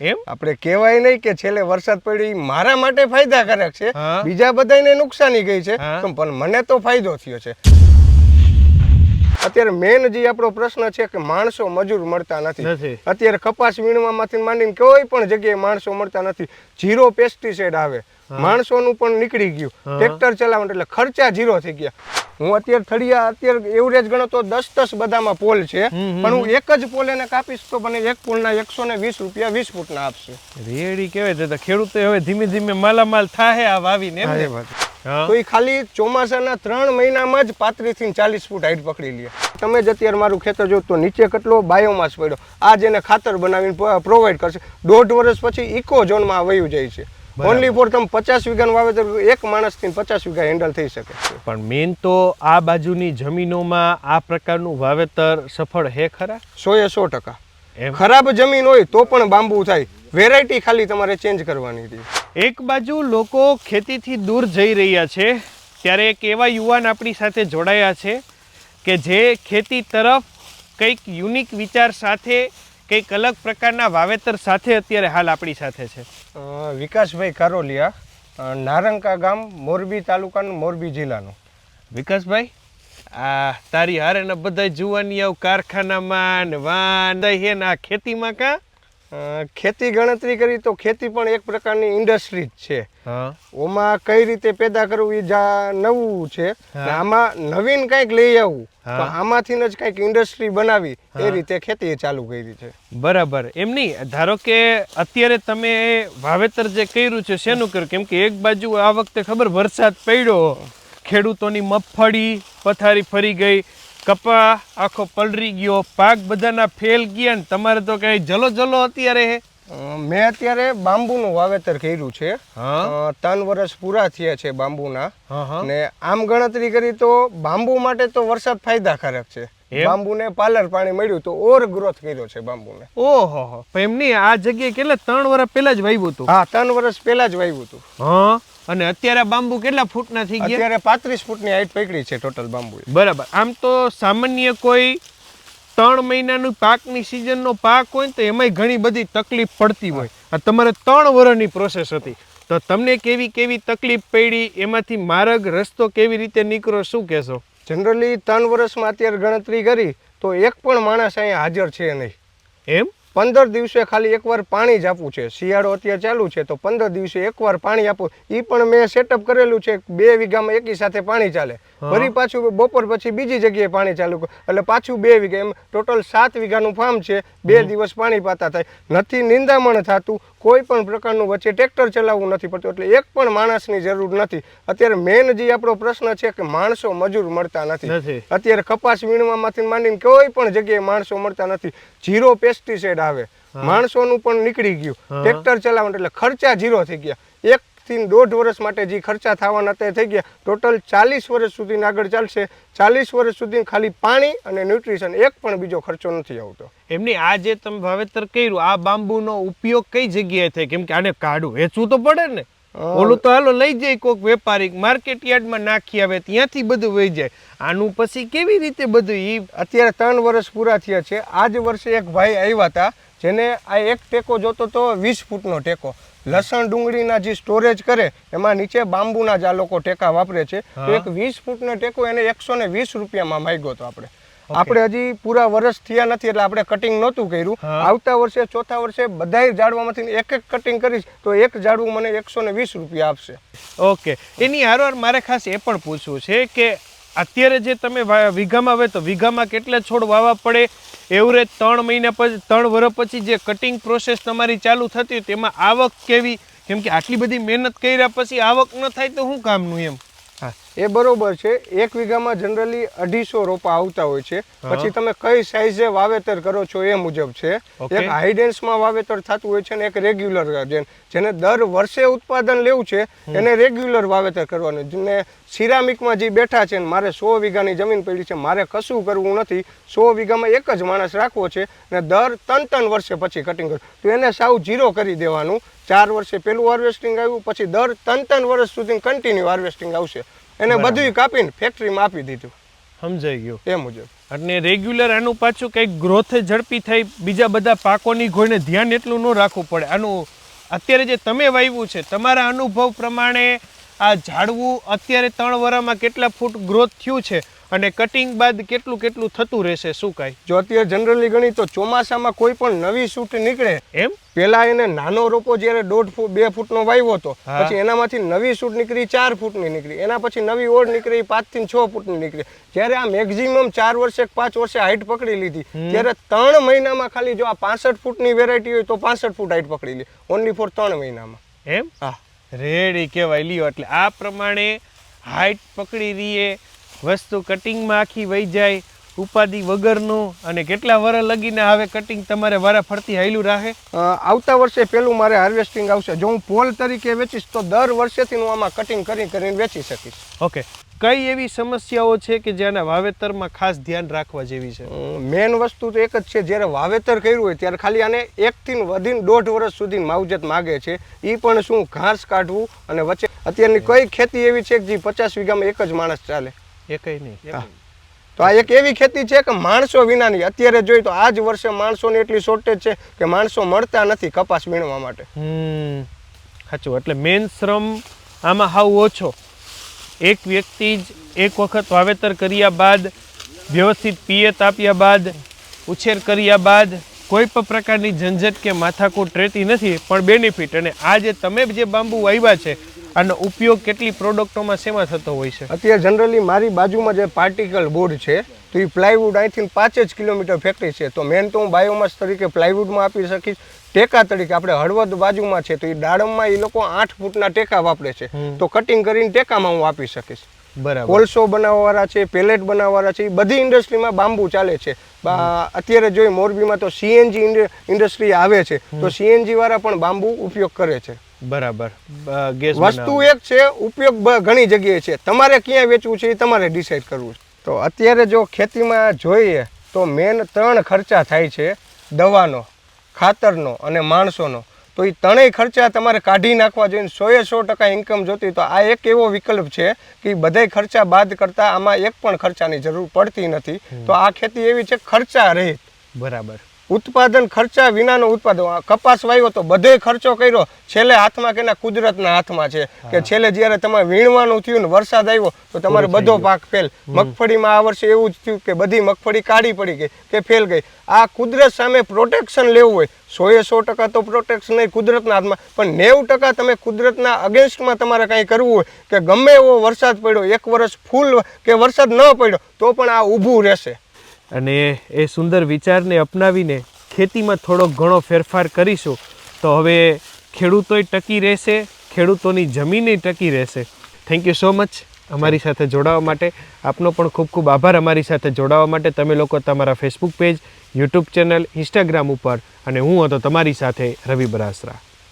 એમ? આપણે કહેવાય નહીં કે છેલ્લે વરસાદ પડ્યો મારા માટે ફાયદાકારક છે. બીજા બધાને નુકસાની ગઈ છે. પણ મને તો ફાયદો થયો છે. અત્યારે મેન જે આપણો પ્રશ્ન છે કે માણસો મજૂર મળતા નથી. અત્યારે કપાસ વીણવામાંથી માંડીને કોઈ પણ જગ્યાએ માણસો મળતા નથી. જીરો પેસ્ટિસાઇડ આવે. માણસોનું પણ નીકળી ગયું. ટ્રેક્ટર ચલાવવાનું એટલે ખર્ચા જીરો થઈ ગયા. હું અત્યારે થળિયા અત્યારે એવરેજ ગણો તો દસ દસ બધામાં પોલ છે. પણ હું એક જ પોલ એને કાપીશ તો મને એક પોલના એકસો ને વીસ રૂપિયા વીસ ફૂટના આપશે. રેડી કહેવાય ખેડૂતો હવે ધીમે ધીમે માલામાલ થાય આ વાવીને. તો એ ખાલી ચોમાસાના ત્રણ મહિનામાં જ પાંત્રીસથી ચાલીસ ફૂટ હાઈટ પકડી લે. તમે જ અત્યારે મારું ખેતર જો તો નીચે કેટલો બાયોમાસ પડ્યો. આ જેને ખાતર બનાવીને પ્રોવાઈડ કરશે. દોઢ વર્ષ પછી ઇકો ઝોનમાં વયું જાય છે. ઓનલી ફોર તમે પચાસ વીઘાનું વાવેતર એક માણસથી પચાસ વીઘા હેન્ડલ થઈ શકે છે. પણ મેન તો આ બાજુની જમીનોમાં આ પ્રકારનું વાવેતર સફળ હે ખરા? સો એ સો ટકા. ખરાબ જમીન હોય તો પણ બાંબુ થાય. વેરાયટી ખાલી તમારે ચેન્જ કરવાની હતી એક બાજુ લોકો ખેતીથી દૂર જઈ રહ્યા છે. ત્યારે એક એવા યુવાન આપણી સાથે જોડાયા છે કે જે ખેતી તરફ કંઈક યુનિક વિચાર સાથે કંઈક અલગ પ્રકારના વાવેતર સાથે અત્યારે હાલ આપણી સાથે છે. વિકાસભાઈ કારોલિયા નારંકા ગામ મોરબી તાલુકાનું મોરબી જિલ્લાનું. વિકાસભાઈ? આ તારી હારે ને બધા જુવાની આવ કારખાનામાં ને વાન હે ને આ ખેતીમાં કા? ખેતી ગણતરી કરી તો ખેતી પણ એક પ્રકારની ઇન્ડસ્ટ્રી જ છે. ઓમાં કઈ રીતે પેદા કરવું એ જા નવું છે. આમાં નવીન કંઈક લઈ આવવું તો આમાંથી જ કંઈક ઇન્ડસ્ટ્રી બનાવી. એ રીતે ખેતી ચાલુ કરી છે. બરાબર. એમ નહીં ધારો કે અત્યારે તમે વાવેતર જે કર્યું છે શેનું કર્યું? કેમ કે એક બાજુ આ વખતે ખબર વરસાદ પડ્યો ખેડૂતોની મગફળી પથારી ફરી ગઈ કપા આખો પલરી ગયો પાક બધાના ફેલ ગયા ને તમારે તો કઈ જલો જલો અત્યારે હે? મેં અત્યારે બાંબુનું વાવેતર કર્યું છે. હા? ત્રણ વર્ષ પૂરા થયા છે બાંબુના. હા હા. ને આમ ગણતરી કરી તો બાંબુ માટે તો વરસાદ ફાયદાકારક છે? બાંબુને પાલર પાણી મળ્યું તો ઓર ગ્રોથ કર્યો છે બાંબુને. ઓહો હો એમ નહીં આ જગ્યાએ કેટલા ત્રણ વર્ષ પહેલા જ વાવ્યું હતું? હા ત્રણ વર્ષ પહેલા જ વાવ્યું હતું. હા? અને અત્યારે બાંબુ કેટલા ફૂટના થઈ ગયા? અત્યારે પાંત્રીસ ફૂટની હાઈટ પકડી છે ટોટલ બાંબુ બરાબર. આમ તો સામાન્ય કોઈ ત્રણ મહિનાનું પાકની સિઝનનો પાક હોય તો એમાંય ઘણી બધી તકલીફ પડતી હોય. આ તમારે ત્રણ વર્ષની પ્રોસેસ હતી. તો તમને કેવી કેવી તકલીફ પડી? એમાંથી માર્ગ રસ્તો કેવી રીતે નીકળો? શું કહેશો? જનરલી ત્રણ વર્ષમાં અત્યારે ગણતરી કરી તો એક પણ માણસ અહીંયા હાજર છે નહીં. એમ? પંદર દિવસે ખાલી એકવાર પાણી જ આપવું છે. શિયાળો અત્યારે ચાલુ છે તો પંદર દિવસે એકવાર પાણી આપવું એ પણ મેં સેટઅપ કરેલું છે બે વીઘામાં એકી સાથે પાણી ચાલે. ફરી પાછું બપોર પછી બીજી જગ્યાએ પાણી ચાલુ એટલે પાછું બે વીઘા એમ ટોટલ સાત વીઘાનું ફાર્મ છે બે દિવસ પાણી પાતા થાય. નથી નિંદામણ થતું કોઈ પણ પ્રકારનું વચ્ચે ટ્રેક્ટર ચલાવવું નથી પડતું. એટલે એક પણ માણસની જરૂર નથી. અત્યારે મેન જે આપણો પ્રશ્ન છે કે માણસો મજૂર મળતા નથી. અત્યારે કપાસ વીણવામાંથી માંડીને કોઈ પણ જગ્યાએ માણસો મળતા નથી. જીરો પેસ્ટિસાઇડ આવે. માણસોનું પણ નીકળી ગયું. ટ્રેક્ટર ચલાવવાનું એટલે ખર્ચા જીરો થઈ ગયા. એક થી દોઢ વર્ષ માટે જે ખર્ચા થવાના તે થઈ ગયા. ટોટલ ચાલીસ વર્ષ સુધીને આગળ ચાલશે. ચાલીસ વર્ષ સુધી ખાલી પાણી અને ન્યુટ્રિશન એક પણ બીજો ખર્ચો નથી આવતો. એમની આ જે તમે વાવેતર કર્યું આ બાંબુનો ઉપયોગ કઈ જગ્યાએ થાય? કેમ કે આને કાઢું વેચવું તો પડે ને. ઓલું તો હાલો લઈ જાય કોઈક વેપારી માર્કેટ યાર્ડમાં નાખી આવે ત્યાંથી બધું વહી જાય. આનું પછી કેવી રીતે બધું એ અત્યારે ત્રણ વર્ષ પૂરા થયા છે. આ જ વર્ષે એક ભાઈ આવ્યા હતા જેને આ એક ટેકો જોતો તો વીસ ફૂટનો ટેકો. લસણ ડુંગળીના જે સ્ટોરેજ કરે એમાં નીચે બાંબુના જ આ લોકો ટેકા વાપરે છે. તો એક વીસ ફૂટનો ટેકો એને એકસો ને વીસ રૂપિયામાં માગ્યો હતો આપણે. આપણે હજી પૂરા વર્ષ થયા નથી એટલે આપણે કટિંગ નહોતું કર્યું. આવતા વર્ષે ચોથા વર્ષે બધાય ઝાડવામાંથી એક એક કટિંગ કરીશ તો એક ઝાડવું મને એકસો ને વીસ રૂપિયા આપશે. ઓકે. એની હારવાર મારે ખાસ એ પણ પૂછવું છે કે અત્યારે જે તમે વીઘામાં હવે તો વીઘામાં કેટલા છોડ વાવવા પડે? એવરેજ ત્રણ મહિના પછી ત્રણ વર્ષ પછી જે કટિંગ પ્રોસેસ તમારી ચાલુ થતી હોય તેમાં આવક કેવી? કેમ કે આટલી બધી મહેનત કર્યા પછી આવક ન થાય તો શું કામનું એમ? હા. એ બરોબર છે. એક વીઘામાં જનરલી અઢીસો રોપા આવતા હોય છે. પછી તમે કઈ સાઈઝે વાવેતર કરો છો એ મુજબ છે. એક હાઈડેન્સમાં વાવેતર થતું હોય છે ને એક રેગ્યુલર જેને દર વર્ષે ઉત્પાદન લેવું છે એને રેગ્યુલર વાવેતર કરવાનું. જેને સિરામિકમાં જે બેઠા છે મારે સો વીઘાની જમીન પડી છે મારે કશું કરવું નથી. સો વીઘામાં એક જ માણસ રાખવો છે ને દર ત્રણ ત્રણ વર્ષે પછી કટિંગ કરવું તો એને સાવ જીરો કરી દેવાનું. ચાર વર્ષે પેલું હાર્વેસ્ટિંગ આવ્યું પછી દર ત્રણ ત્રણ વર્ષ સુધી કન્ટિન્યુ હાર્વેસ્ટિંગ આવશે. એને. બધું કાપીને ફેક્ટરીમાં આપી દીધું. સમજાઈ ગયું. એ મુજબ. અને રેગ્યુલર આનું પાછું કંઈક ગ્રોથ ઝડપી થઈ બીજા બધા પાકોની કોઈને ધ્યાન એટલું ન રાખવું પડે. આનું અત્યારે જે તમે વાવ્યું છે તમારા અનુભવ પ્રમાણે આ ઝાડવું અત્યારે ત્રણ વરામાં કેટલા ફૂટ ગ્રોથ થયું છે અને કટિંગ બાદ કેટલું કેટલું થતું રહેશે શું કાંઈ? જો અત્યારે જનરલી ગણી તો ચોમાસામાં કોઈ પણ નવી શૂટ નીકળે એમ? પેલા એને નાનો રોપો જ્યારે દોઢ ફૂટ બે ફૂટનો વાવ્યો હતો પછી એનામાંથી નવી શૂટ નીકળી ચાર ફૂટની નીકળી એના પછી નવી ઓળ નીકળી પાંચથી છ ફૂટની નીકળી. જ્યારે આ મેક્ઝિમમ ચાર વર્ષે પાંચ વર્ષે હાઈટ પકડી લીધી ત્યારે ત્રણ મહિનામાં ખાલી જો આ પાસઠ ફૂટની વેરાયટી હોય તો પાસઠ ફૂટ હાઈટ પકડી લે. ઓનલી ફોર ત્રણ મહિનામાં. એમ? હા. રેડી કહેવાય લ્યો એટલે આ પ્રમાણે હાઈટ પકડી રહીએ વસ્તુ કટિંગમાં આખી વહી જાય ઉપાધિ વગરનું અને કેટલા વર લગીને આવે કટિંગ તમારે વારા ફરતી હાયલું રાખે આવતા વર્ષે પેલું મારે હાર્વેસ્ટિંગ આવશે. જો હું પોલ તરીકે વેચીશ તો દર વર્ષેથી હું આમાં કટિંગ કરી કરીને વેચી શકીશ. ઓકે. કઈ એવી સમસ્યાઓ છે કે જેના વાવેતરમાં ખાસ ધ્યાન રાખવા જેવી છે? મેન વસ્તુ તો એક જ છે જ્યારે વાવેતર કર્યું હોય ત્યારે ખાલી આને એકથી વધીને દોઢ વર્ષ સુધી માવજત માગે છે. એ પણ શું ઘાસ કાઢવું અને વચ્ચે અત્યારની કઈ ખેતી એવી છે કે જે પચાસ વીઘામાં એક જ માણસ ચાલે? એ કઈ નહીં. તો આ એક એવી ખેતી છે કે માણસો વિનાની. અત્યારે જોઈએ તો આ જ વર્ષે માણસોની એટલી શોર્ટેજ છે કે માણસો મળતા નથી કપાસ વીણવા માટે. સાચું. એટલે મેન શ્રમ આમાં હાવ ઓછો. એક વ્યક્તિ જ એક વખત વાવેતર કર્યા બાદ વ્યવસ્થિત પિયત આપ્યા બાદ ઉછેર કર્યા બાદ કોઈ પણ પ્રકારની ઝંઝટ કે માથાકૂટ રહેતી નથી પણ બેનિફિટ અને આ જે તમે જે બાંબુ વાવ્યા છે આનો ઉપયોગ કેટલી પ્રોડક્ટોમાં શેમાં થતો હોય છે? અત્યારે જનરલી મારી બાજુમાં જે પાર્ટિકલ બોર્ડ છે તો એ પ્લાયવુડ અહીંથી પાંચ જ કિલોમીટર ફેક્ટરી છે. તો મેન તો હું બાયોમાસ તરીકે પ્લાયવુડમાં આપી શકીશ. ટેકા તરીકે આપણે હળવદ બાજુમાં છે તો એ દાડમમાં એ લોકો આઠ ફૂટના ટેકા વાપરે છે. તો કટિંગ કરીને ટેકામાં હું આપી શકીશ. બરાબર. કોલસો બનાવવાવાળા છે પેલેટ બનાવવાવાળા છે એ બધી ઇન્ડસ્ટ્રીમાં બાંબુ ચાલે છે. અત્યારે જોઈ મોરબીમાં તો સીએનજી ઇન્ડસ્ટ્રી આવે છે. તો સીએનજી વાળા પણ બાંબુ ઉપયોગ કરે છે. બરાબર. ગેસ વસ્તુ એક છે ઉપયોગ ઘણી જગ્યાએ છે. તમારે ક્યાં વેચવું છે એ તમારે ડિસાઈડ કરવું છે. તો અત્યારે જો ખેતીમાં જોઈએ તો મેન ત્રણ ખર્ચા થાય છે દવાનો ખાતરનો અને માણસોનો. તો એ ત્રણેય ખર્ચા તમારે કાઢી નાખવા જોઈએ સોએ સો ટકા ઇન્કમ જોતી તો આ એક એવો વિકલ્પ છે કે બધાય ખર્ચા બાદ કરતાં આમાં એક પણ ખર્ચાની જરૂર પડતી નથી. તો આ ખેતી એવી છે ખર્ચા રહિત બરાબર. ઉત્પાદન ખર્ચા વિનાનો ઉત્પાદન. આ કપાસ વાવ્યો તો બધે ખર્ચો કર્યો. છેલ્લે હાથમાં કેના કુદરતના હાથમાં છે. કે છેલ્લે જ્યારે તમારે વીણવાનું થયું ને વરસાદ આવ્યો તો તમારે બધો પાક ફેલ. મગફળીમાં આ વર્ષે એવું જ થયું કે બધી મગફળી કાઢી પડી ગઈ કે ફેલ ગઈ. આ કુદરત સામે પ્રોટેક્શન લેવું હોય. સોએ સો ટકા તો પ્રોટેક્શન નહીં કુદરતના હાથમાં. પણ નેવું ટકા તમે કુદરતના અગેન્સ્ટમાં તમારે કાંઈ કરવું હોય કે ગમે એવો વરસાદ પડ્યો એક વર્ષ ફૂલ કે વરસાદ ન પડ્યો તો પણ આ ઊભું રહેશે. અને એ સુંદર વિચારને અપનાવીને ખેતીમાં થોડો ઘણો ફેરફાર કરીશું, તો હવે ખેડૂતોય ટકી રહેશે, ખેડૂતોની જમીને ટકી રહેશે. થેન્ક યુ સો મચ અમારી સાથે જોડાવા માટે. આપનો પણ ખૂબ ખૂબ આભાર અમારી સાથે જોડાવા માટે. તમે લોકો તમારા Facebook page YouTube channel Instagram ઉપર, અને હું હતો તમારી સાથે રવિ બરાસરા.